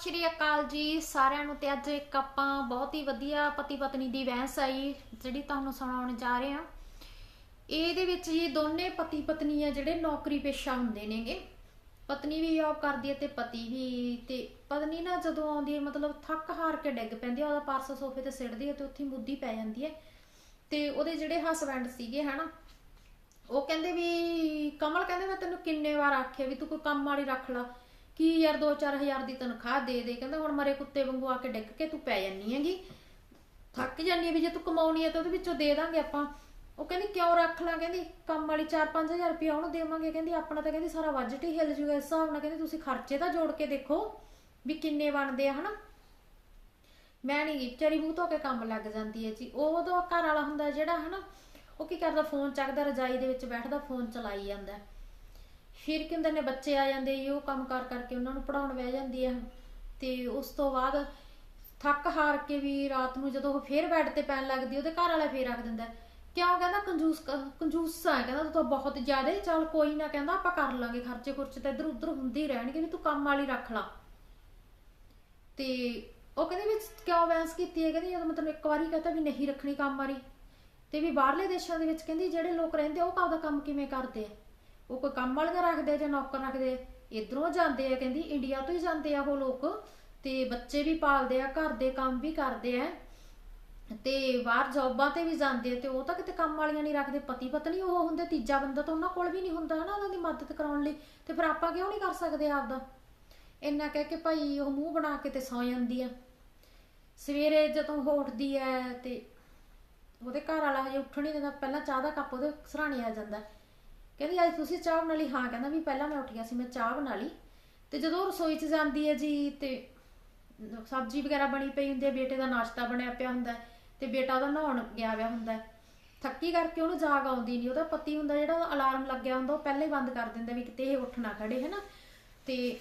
ਸਤਿ ਸ਼੍ਰੀ ਅਕਾਲ ਜੀ। ਸਾਰਿਆਂ ਨੂੰ ਤੇ ਅੱਜ ਇੱਕ ਆਪਾਂ ਬਹੁਤ ਹੀ ਵਧੀਆ ਪਤੀ ਪਤਨੀ ਦੀ ਬਹਿਸ ਆਈ, ਜਿਹੜੀ ਤੁਹਾਨੂੰ ਸੁਣਾਉਣ ਜਾ ਰਹੇ ਹਾਂ। ਇਹਦੇ ਵਿੱਚ ਜੀ ਦੋਨੇ ਪਤੀ ਪਤਨੀ ਆ ਜਿਹੜੇ ਨੌਕਰੀ ਪੇਸ਼ਾ ਹੁੰਦੇ ਨੇਗੇ। ਪਤਨੀ ਵੀ ਜੌਬ ਕਰਦੀ ਹੈ ਤੇ ਪਤੀ ਵੀ, ਤੇ ਪਤਨੀ ਨਾ ਜਦੋਂ ਆਉਂਦੀ ਹੈ, ਮਤਲਬ ਥੱਕ ਹਾਰ ਕੇ ਡਿੱਗ ਪੈਂਦੀ ਆ ਉਹਦਾ ਪਰਸ ਸੋਫੇ ਤੇ ਸਿੱਟਦੀ ਹੈ ਤੇ ਉੱਥੇ ਹੀ ਮੁੱਦੀ ਪੈ ਜਾਂਦੀ ਹੈ। ਤੇ ਉਹਦੇ ਜਿਹੜੇ ਹਸਬੰਡ ਸੀਗੇ, ਹਨਾ, ਉਹ ਕਹਿੰਦੇ ਵੀ, ਕਮਲ ਕਹਿੰਦੇ, ਮੈਂ ਤੈਨੂੰ ਕਿੰਨੇ ਵਾਰ ਆਖਿਆ ਵੀ ਤੂੰ ਕੋਈ ਕੰਮ ਵਾਲੀ ਰੱਖ ਲਾ। ਕੀ ਯਾਰ 2-4000 ਦੀ ਤਨਖਾਹ ਦੇ ਦੇ? ਕਹਿੰਦਾ ਹੁਣ ਮਰੇ ਕੁੱਤੇ ਵਾਂਗੂ ਆ ਕੇ ਡਿੱਗ ਕੇ ਤੂੰ ਪੈ ਜਾਨੀ ਹੈਗੀ। ਥੱਕ ਜਾਨੀ ਹੈ ਵੀ ਜੇ ਤੂੰ ਕਮਾਉਣੀ ਹੈ ਤਾਂ ਉਹਦੇ ਵਿੱਚੋਂ ਦੇ ਦਾਂਗੇ ਆਪਾਂ। ਉਹ ਕਹਿੰਦੀ, ਕਿਉਂ ਰੱਖ ਲਾਂ? ਕਹਿੰਦੀ, ਕੰਮ ਵਾਲੀ 4-5000 ਰੁਪਏ ਉਹਨੂੰ ਦੇਵਾਂਗੇ। ਕਹਿੰਦੀ, ਆਪਣਾ ਤਾਂ ਕਹਿੰਦੀ ਸਾਰਾ ਬਜਟ ਹੀ ਹਿੱਲ ਜੂਗਾ। ਇਸ ਹਿਸਾਬ ਨਾਲ ਕਹਿੰਦੀ, ਤੁਸੀਂ ਖਰਚੇ ਤਾਂ ਜੋੜ ਕੇ ਦੇਖੋ ਵੀ ਕਿੰਨੇ ਬਣਦੇ ਆ, ਹਨਾ? ਮੈਂ ਨਹੀਂ ਵਿਚਾਰੀ ਮੂੰਹ ਧੋ ਕੇ ਕੰਮ ਲੱਗ ਜਾਂਦੀ ਹੈ ਜੀ। ਉਹ ਉਹਦਾ ਘਰ ਵਾਲਾ ਹੁੰਦਾ ਜਿਹੜਾ, ਹਨਾ, ਉਹ ਕੀ ਕਰਦਾ, ਫੋਨ ਚੱਕਦਾ, ਰਜਾਈ ਦੇ ਵਿੱਚ ਬੈਠਦਾ, ਫੋਨ ਚਲਾਈ ਜਾਂਦਾ। ਫਿਰ ਕਹਿੰਦੇ ਨੇ ਬੱਚੇ ਆ ਜਾਂਦੇ ਜੀ ਉਹ ਕੰਮ ਕਰ ਕਰਕੇ ਉਹਨਾਂ ਨੂੰ ਪੜਾਉਣ ਬਹਿ ਜਾਂਦੀ ਆ। ਤੇ ਉਸ ਤੋਂ ਬਾਅਦ ਥੱਕ ਹਾਰ ਕੇ ਵੀ ਰਾਤ ਨੂੰ ਜਦੋਂ ਉਹ ਫੇਰ ਬੈੱਡ ਤੇ ਪੈਣ ਲੱਗਦੀ ਉਹਦੇ ਘਰ ਵਾਲਾ ਫੇਰ ਰੱਖ ਦਿੰਦਾ ਕਿਉਂ? ਕਹਿੰਦਾ ਕੰਜੂਸ ਕੰਜੂਸ ਆ। ਕਹਿੰਦਾ ਤੂੰ ਤਾਂ ਬਹੁਤ ਜ਼ਿਆਦਾ ਚੱਲ ਕੋਈ ਨਾ। ਕਹਿੰਦਾ ਆਪਾਂ ਕਰ ਲਾਂਗੇ ਖਰਚੇ ਖੁਰਚੇ ਤਾਂ ਇੱਧਰ ਉੱਧਰ ਹੁੰਦੇ ਹੀ ਰਹਿਣਗੇ ਵੀ ਤੂੰ ਕੰਮ ਵਾਲੀ ਰੱਖ ਲਾ। ਤੇ ਉਹ ਕਹਿੰਦੇ ਵੀ ਕਿਉਂ ਬੈਂਸ ਕੀਤੀ ਹੈ? ਕਹਿੰਦੀ ਜਦੋਂ ਮੈਂ ਇੱਕ ਵਾਰੀ ਕਹਤਾ ਵੀ ਨਹੀਂ ਰੱਖਣੀ ਕੰਮ ਵਾਲੀ ਤੇ ਵੀ ਬਾਹਰਲੇ ਦੇਸ਼ਾਂ ਦੇ ਵਿੱਚ ਕਹਿੰਦੀ ਜਿਹੜੇ ਲੋਕ ਰਹਿੰਦੇ ਆ, ਉਹ ਕਾਹਦਾ ਕੰਮ ਕਿਵੇਂ ਕਰਦੇ ਆ? ਉਹ ਕੋਈ ਕੰਮ ਵਾਲੀਆਂ ਰੱਖਦੇ ਆ ਜਾਂ ਨੌਕਰ ਰੱਖਦੇ ਆ? ਇਧਰੋਂ ਜਾਂਦੇ ਆ, ਕਹਿੰਦੀ ਇੰਡੀਆ ਤੋਂ ਹੀ ਜਾਂਦੇ ਆ ਉਹ ਲੋਕ। ਤੇ ਬੱਚੇ ਵੀ ਪਾਲਦੇ ਆ, ਘਰ ਦੇ ਕੰਮ ਵੀ ਕਰਦੇ ਆ। ਤੇ ਬਾਹਰ ਜੌਬਾਂ ਤੇ ਵੀ ਜਾਂਦੇ ਤੇ ਉਹ ਤਾਂ ਕਿਤੇ ਕੰਮ ਵਾਲੀਆਂ ਨਹੀਂ ਰੱਖਦੇ। ਪਤੀ ਪਤਨੀ ਉਹ ਹੁੰਦੇ, ਤੀਜਾ ਬੰਦਾ ਤਾਂ ਉਹਨਾਂ ਕੋਲ ਵੀ ਨਹੀਂ ਹੁੰਦਾ ਹਨਾ, ਉਹਨਾਂ ਦੀ ਮਦਦ ਕਰਾਉਣ ਲਈ। ਤੇ ਫਿਰ ਆਪਾਂ ਕਿਉਂ ਨਹੀਂ ਕਰ ਸਕਦੇ ਆਪਦਾ? ਇੰਨਾ ਕਹਿ ਕੇ ਭਾਈ ਉਹ ਮੂੰਹ ਬਣਾ ਕੇ ਤੇ ਸੌ ਜਾਂਦੀ ਆ। ਸਵੇਰੇ ਜਦੋਂ ਉਹ ਉੱਠਦੀ ਐ ਤੇ ਉਹਦੇ ਘਰ ਵਾਲਾ ਹਜੇ ਉੱਠਣ ਨਹੀਂ ਦਿੰਦਾ, ਪਹਿਲਾਂ ਚਾਹ ਦਾ ਕੱਪ ਉਹਦੇ ਸਰਾਣੇ ਆ ਜਾਂਦਾ। ਕਹਿੰਦੀ, ਅੱਜ ਤੁਸੀਂ ਚਾਹ ਬਣਾ ਲਈ? ਹਾਂ, ਕਹਿੰਦਾ ਵੀ ਪਹਿਲਾਂ ਮੈਂ ਉੱਠ ਗਿਆ ਸੀ, ਮੈਂ ਚਾਹ ਬਣਾ ਲਈ। ਤੇ ਜਦੋਂ ਰਸੋਈ 'ਚ ਜਾਂਦੀ ਹੈ ਜੀ ਤੇ ਸਬਜ਼ੀ ਵਗੈਰਾ ਬਣੀ ਪਈ ਹੁੰਦੀ ਹੈ, ਬੇਟੇ ਦਾ ਨਾਸ਼ਤਾ ਬਣਿਆ ਪਿਆ ਹੁੰਦਾ ਤੇ ਬੇਟਾ ਉਹਦਾ ਨਹਾਉਣ ਗਿਆ ਹੋਇਆ ਹੁੰਦਾ ਥੱਕੀ ਕਰਕੇ ਉਹਨੂੰ ਜਾਗ ਆਉਂਦੀ ਨਹੀਂ, ਉਹਦਾ ਪਤੀ ਹੁੰਦਾ ਜਿਹੜਾ ਅਲਾਰਮ ਲੱਗਿਆ ਹੁੰਦਾ, ਉਹ ਪਹਿਲਾਂ ਹੀ ਬੰਦ ਕਰ ਦਿੰਦਾ ਵੀ ਕਿਤੇ ਇਹ ਉੱਠ ਨਾ ਖੜੇ ਹੈਨਾ ਤੇ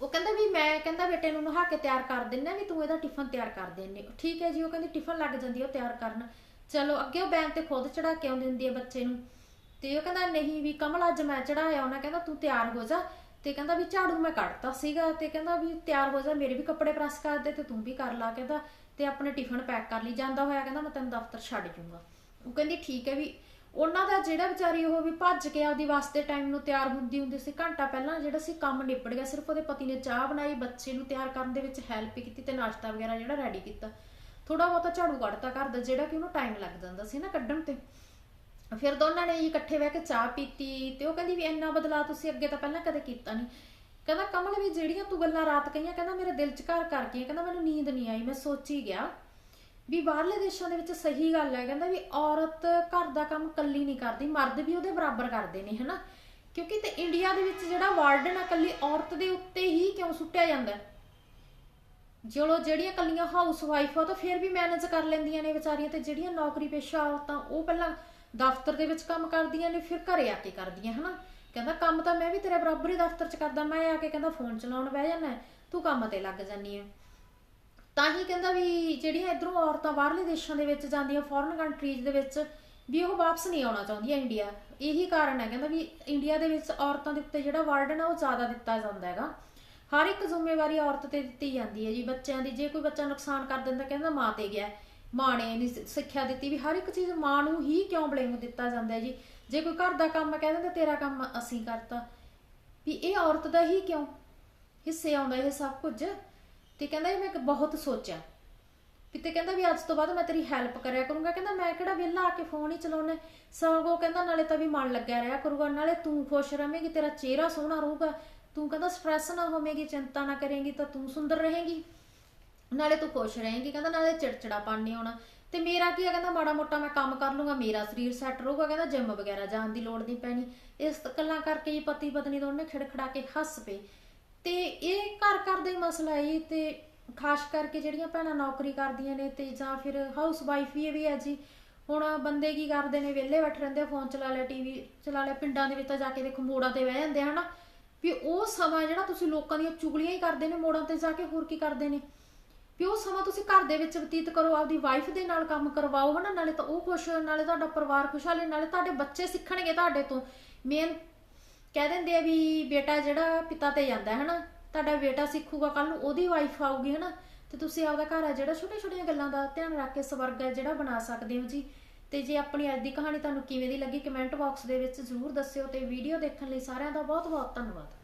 ਉਹ ਕਹਿੰਦਾ ਵੀ ਮੈਂ, ਕਹਿੰਦਾ ਬੇਟੇ ਨੂੰ ਨਹਾ ਕੇ ਤਿਆਰ ਕਰ ਦਿੰਨਾ ਵੀ ਤੂੰ ਇਹਦਾ ਟਿਫਨ ਤਿਆਰ ਕਰ ਦੇਨੇ ਠੀਕ ਹੈ ਜੀ, ਉਹ ਕਹਿੰਦੀ ਟਿਫਨ ਲੱਗ ਜਾਂਦੀ ਹੈ ਉਹ ਤਿਆਰ ਕਰਨ। ਚਲੋ, ਅੱਗੇ ਉਹ ਬੈਂਕ ਤੇ ਖੁਦ ਚੜਾ ਕੇ ਆਉਂਦੀ ਹੁੰਦੀ ਹੈ ਬੱਚੇ ਨੂੰ। ਤੇ ਉਹ ਕਹਿੰਦਾ ਨਹੀਂ ਵੀ ਕਮਲ ਅੱਜ ਮੈਂ ਚੜਾਇਆ ਉਹਨਾਂ ਕਹਿੰਦਾ ਤੂੰ ਤਿਆਰ ਹੋ ਜਾ। ਤੇ ਕਹਿੰਦਾ ਵੀ ਝਾੜੂ ਮੈਂ ਕੱਢਤਾ ਸੀਗਾ ਤੇ ਕਹਿੰਦਾ ਵੀ ਤਿਆਰ ਹੋ ਜਾ, ਮੇਰੇ ਵੀ ਕੱਪੜੇ ਪ੍ਰੈਸ ਕਰ ਦੇ ਤੇ ਤੂੰ ਵੀ ਕਰ ਲਾ ਕਹਿੰਦਾ। ਤੇ ਆਪਣੇ ਟਿਫਨ ਪੈਕ ਕਰ ਲਈ, ਜਾਂਦਾ ਹੋਇਆ ਕਹਿੰਦਾ ਮੈਂ ਤੈਨੂੰ ਦਫ਼ਤਰ ਛੱਡ ਜੂੰਗਾ ਉਹ ਕਹਿੰਦੀ ਠੀਕ ਹੈ ਵੀ ਉਹਨਾਂ ਦਾ ਜਿਹੜਾ ਵਿਚਾਰੀ ਉਹ ਵੀ ਭੱਜ ਕੇ ਆਪਦੀ ਵਾਸਤੇ ਟਾਈਮ ਨੂੰ ਤਿਆਰ ਹੁੰਦੀ ਹੁੰਦੀ ਸੀ, ਘੰਟਾ ਪਹਿਲਾਂ ਜਿਹੜਾ ਸੀ ਕੰਮ ਨਿਬੜ ਗਿਆ, ਸਿਰਫ ਉਹਦੇ ਪਤੀ ਨੇ ਚਾਹ ਬਣਾਈ, ਬੱਚੇ ਨੂੰ ਤਿਆਰ ਕਰਨ ਦੇ ਵਿੱਚ ਹੈਲਪ ਕੀਤੀ ਤੇ ਨਾਸ਼ਤਾ ਵਗੈਰਾ ਜਿਹੜਾ ਰੈਡੀ ਕੀਤਾ। ਥੋੜਾ ਬਹੁਤਾ ਝਾੜੂ ਕੱਢਤਾ ਘਰ ਦਾ, ਜਿਹੜਾ ਕਿ ਉਹਨੂੰ ਟਾਈਮ ਲੱਗ ਜਾਂਦਾ ਸੀ ਨਾ ਕੱਢਣ ਤੇ। ਫਿਰ ਦੋਨਾਂ ਨੇ ਇਕੱਠੇ ਬਹਿ ਕੇ ਚਾਹ ਪੀਤੀ ਤੇ ਉਹ ਕਹਿੰਦੀ ਵੀ ਇੰਨਾ ਬਦਲਾ ਤੁਸੀਂ ਅੱਗੇ ਤਾਂ ਪਹਿਲਾਂ ਕਦੇ ਕੀਤਾ ਨਹੀਂ ਕਹਿੰਦਾ, ਕਮਲ, ਵੀ ਜਿਹੜੀਆਂ ਤੂੰ ਗੱਲਾਂ ਰਾਤ ਕਹੀਆਂ, ਕਹਿੰਦਾ ਮੇਰੇ ਦਿਲ 'ਚ ਘਰ ਕਰ ਗਈਆਂ, ਕਹਿੰਦਾ ਮੈਨੂੰ ਨੀਂਦ ਨਹੀਂ ਆਈ, ਮੈਂ ਸੋਚੀ ਗਿਆ ਵੀ ਬਾਹਰਲੇ ਦੇਸ਼ਾਂ ਦੇ ਵਿੱਚ ਸਹੀ ਗੱਲ ਹੈ, ਕਹਿੰਦਾ ਵੀ ਔਰਤ ਘਰ ਦਾ ਕੰਮ ਕੱਲੀ ਨਹੀਂ ਕਰਦੀ, ਮਰਦ ਵੀ ਉਹਦੇ ਬਰਾਬਰ ਕਰਦੇ ਨੇ, ਹਨਾ ਕਿਉਂਕਿ ਤੇ ਇੰਡੀਆ ਦੇ ਵਿੱਚ ਜਿਹੜਾ ਵਾਰਡਨ ਆ ਕੱਲੀ ਔਰਤ ਦੇ ਉੱਤੇ ਹੀ ਕਿਉਂ ਸੁੱਟਿਆ ਜਾਂਦਾ ਹੈ? ਚਲੋ ਜਿਹੜੀਆਂ ਕੱਲੀਆਂ ਹਾਊਸ ਵਾਈਫ ਆ ਤਾਂ ਫਿਰ ਵੀ ਮੈਨੇਜ ਕਰ ਲੈਂਦੀਆਂ ਨੇ ਵਿਚਾਰੀਆਂ ਤੇ ਜਿਹੜੀਆਂ ਨੌਕਰੀ ਪੇਸ਼ਾ ਔਰਤਾਂ, ਉਹ ਪਹਿਲਾਂ ਦਫ਼ਤਰ ਦੇ ਵਿੱਚ ਕੰਮ ਕਰਦੀਆਂ ਨੇ, ਫਿਰ ਘਰੇ ਆ ਕੇ ਕਰਦੀਆਂ, ਹਨਾ? ਕਹਿੰਦਾ, ਕੰਮ ਤਾਂ ਮੈਂ ਵੀ ਤੇਰੇ ਬਰਾਬਰ ਹੀ ਦਫ਼ਤਰ 'ਚ ਕਰਦਾ, ਮੈਂ ਆ ਕੇ ਕਹਿੰਦਾ, ਫੋਨ ਚਲਾਉਣ ਬਹਿ ਜਾਣਾ ਤੂੰ ਕੰਮ ਤੇ ਲੱਗ ਜਾਨੀ ਆ। ਤਾਂ ਹੀ ਕਹਿੰਦਾ ਵੀ ਜਿਹੜੀਆਂ ਇਧਰੋਂ ਔਰਤਾਂ ਬਾਹਰਲੇ ਦੇਸ਼ਾਂ ਦੇ ਵਿੱਚ ਜਾਂਦੀਆਂ ਫੋਰਨ ਕੰਟਰੀਜ਼ ਦੇ ਵਿੱਚ, ਵੀ ਉਹ ਵਾਪਸ ਨਹੀਂ ਆਉਣਾ ਚਾਹੁੰਦੀਆਂ ਇੰਡੀਆ ਇਹੀ ਕਾਰਨ ਹੈ, ਕਹਿੰਦਾ ਵੀ ਇੰਡੀਆ ਦੇ ਵਿੱਚ ਔਰਤਾਂ ਦੇ ਉੱਤੇ ਜਿਹੜਾ ਵਾਰਡਨ ਆ ਉਹ ਜ਼ਿਆਦਾ ਦਿੱਤਾ ਜਾਂਦਾ ਹੈਗਾ। ਹਰ ਇੱਕ ਜ਼ਿੰਮੇਵਾਰੀ ਔਰਤ ਤੇ ਦਿੱਤੀ ਜਾਂਦੀ ਹੈ ਜੀ। ਬੱਚਿਆਂ ਦੀ, ਜੇ ਕੋਈ ਬੱਚਾ ਨੁਕਸਾਨ ਕਰ ਦਿੰਦਾ, ਕਹਿੰਦਾ ਮਾਂ ਤੇ ਗਿਆ। ਮਾਂ ਨੇ ਨਹੀਂ ਸਿੱਖਿਆ ਦਿੱਤੀ ਵੀ ਹਰ ਇੱਕ ਚੀਜ਼ ਮਾਂ ਨੂੰ ਹੀ ਕਿਉਂ ਬਲੇਮ ਦਿੱਤਾ ਜਾਂਦਾ ਹੈ ਜੀ? ਜੇ ਕੋਈ ਘਰ ਦਾ ਕੰਮ ਕਹਿ ਦਿੰਦਾ ਤੇਰਾ ਕੰਮ ਅਸੀਂ ਕਰਤਾ। ਵੀ ਇਹ ਔਰਤ ਦਾ ਹੀ ਕਿਉਂ? ਹਿੱਸੇ ਆਉਂਦਾ ਇਹ ਸਭ ਕੁਝ। ਤੇ ਕਹਿੰਦਾ ਵੀ ਮੈਂ ਬਹੁਤ ਸੋਚਿਆ। ਵੀ ਤੇ ਕਹਿੰਦਾ ਵੀ ਅੱਜ ਤੋਂ ਬਾਅਦ ਮੈਂ ਤੇਰੀ ਹੈਲਪ ਕਰਿਆ ਕਰੂੰਗਾ। ਕਹਿੰਦਾ ਮੈਂ ਕਿਹੜਾ ਵਿਹਲਾ ਆ ਕੇ ਫੋਨ ਹੀ ਚਲਾਉਣਾ ਸਗੋਂ ਕਹਿੰਦਾ ਨਾਲੇ ਤਾਂ ਵੀ ਮਨ ਲੱਗਿਆ ਰਿਹਾ ਕਰੂਗਾ। ਨਾਲੇ ਤੂੰ ਖੁਸ਼ ਰਵੇਂਗੀ ਤੇਰਾ ਚਿਹਰਾ ਸੋਹਣਾ ਰਹੂਗਾ। ਤੂੰ ਕਹਿੰਦਾ ਸਟ੍ਰੈਸ ਨਾ ਹੋਵੇਗੀ, ਚਿੰਤਾ ਨਾ ਕਰੇਂਗੀ ਤਾਂ ਤੂੰ ਸੁੰਦਰ ਰਹੇਂਗੀ। ਨਾਲੇ ਤੂੰ ਖੁਸ਼ ਰਹੇਂਗੀ, ਕਹਿੰਦਾ ਨਾਲੇ ਚਿੜਚਿੜਾਪਨ ਨਹੀਂ ਹੋਣਾ ਤੇ ਮੇਰਾ ਕੀ ਆ, ਕਹਿੰਦਾ ਮਾੜਾ ਮੋਟਾ ਮੈਂ ਕੰਮ ਕਰ ਲੂੰਗਾ, ਮੇਰਾ ਸਰੀਰ ਸੈੱਟ ਰਹੂਗਾ, ਕਹਿੰਦਾ ਜਿਮ ਵਗੈਰਾ ਜਾਣ ਦੀ ਲੋੜ ਨਹੀਂ ਪੈਣੀ। ਇਸ ਗੱਲਾਂ ਕਰਕੇ ਹੀ ਪਤੀ ਪਤਨੀ ਦੋਨੇ ਖਿੜਖੜਾ ਕੇ ਹੱਸ ਪਏ। ਤੇ ਇਹ ਘਰ ਘਰ ਦਾ ਹੀ ਮਸਲਾ ਹੈ ਤੇ ਖਾਸ ਕਰਕੇ ਜਿਹੜੀਆਂ ਭੈਣਾਂ ਨੌਕਰੀ ਕਰਦੀਆਂ ਨੇ, ਤੇ ਜਾਂ ਫਿਰ ਹਾਊਸ ਵਾਈਫ ਵੀ ਵੀ ਹੈ ਜੀ। ਹੁਣ ਬੰਦੇ ਕੀ ਕਰਦੇ ਨੇ, ਵਿਹਲੇ ਬੈਠੇ ਰਹਿੰਦੇ ਫੋਨ ਚਲਾ ਲਿਆ ਟੀਵੀ ਚਲਾ ਲਿਆ, ਪਿੰਡਾਂ ਦੇ ਵਿੱਚ ਤਾਂ ਜਾ ਕੇ ਦੇਖੋ ਮੋੜਾਂ ਤੇ ਬਹਿ ਜਾਂਦੇ ਆ, ਹਨਾ। ਵੀ ਉਹ ਸਮਾਂ ਜਿਹੜਾ ਤੁਸੀਂ ਲੋਕਾਂ ਦੀਆਂ ਚੁਗਲੀਆਂ ਹੀ ਕਰਦੇ ਨੇ, ਮੋੜਾਂ ਤੇ ਜਾ ਕੇ ਹੋਰ ਕੀ ਕਰਦੇ ਨੇ। ਵੀ ਉਹ ਸਮਾਂ ਤੁਸੀਂ ਘਰ ਦੇ ਵਿੱਚ ਬਤੀਤ ਕਰੋ, ਆਪਦੀ ਵਾਈਫ ਦੇ ਨਾਲ ਕੰਮ ਕਰਵਾਓ, ਹਨਾ? ਨਾਲੇ ਤਾਂ ਉਹ ਖੁਸ਼ ਨਾਲੇ ਤੁਹਾਡਾ ਪਰਿਵਾਰ ਖੁਸ਼ਹਾਲੀ ਨਾਲੇ ਤੁਹਾਡੇ ਬੱਚੇ ਸਿੱਖਣਗੇ ਤੁਹਾਡੇ ਤੋਂ। ਮੇਨ ਕਹਿ ਦਿੰਦੇ ਆ ਵੀ ਬੇਟਾ ਜਿਹੜਾ ਪਿਤਾ ਤੇ ਜਾਂਦਾ ਹੈ ਹਨਾ? ਤੁਹਾਡਾ ਬੇਟਾ ਸਿੱਖੂਗਾ ਕੱਲ ਨੂੰ ਉਹਦੀ ਵਾਈਫ ਆਊਗੀ, ਹਨਾ? ਤੇ ਤੁਸੀਂ ਆਪਦਾ ਘਰ ਆ ਜਿਹੜਾ ਛੋਟੀਆਂ ਛੋਟੀਆਂ ਗੱਲਾਂ ਦਾ ਧਿਆਨ ਰੱਖ ਕੇ ਸਵਰਗ ਹੈ ਜਿਹੜਾ ਬਣਾ ਸਕਦੇ ਹੋ ਜੀ। ਤੇ ਜੇ ਆਪਣੀ ਅੱਜ ਦੀ ਕਹਾਣੀ ਤੁਹਾਨੂੰ ਕਿਵੇਂ ਦੀ ਲੱਗੀ ਕਮੈਂਟ ਬਾਕਸ ਦੇ ਵਿੱਚ ਜ਼ਰੂਰ ਦੱਸਿਓ ਤੇ ਵੀਡੀਓ ਦੇਖਣ ਲਈ ਸਾਰਿਆਂ ਦਾ ਬਹੁਤ ਬਹੁਤ ਧੰਨਵਾਦ।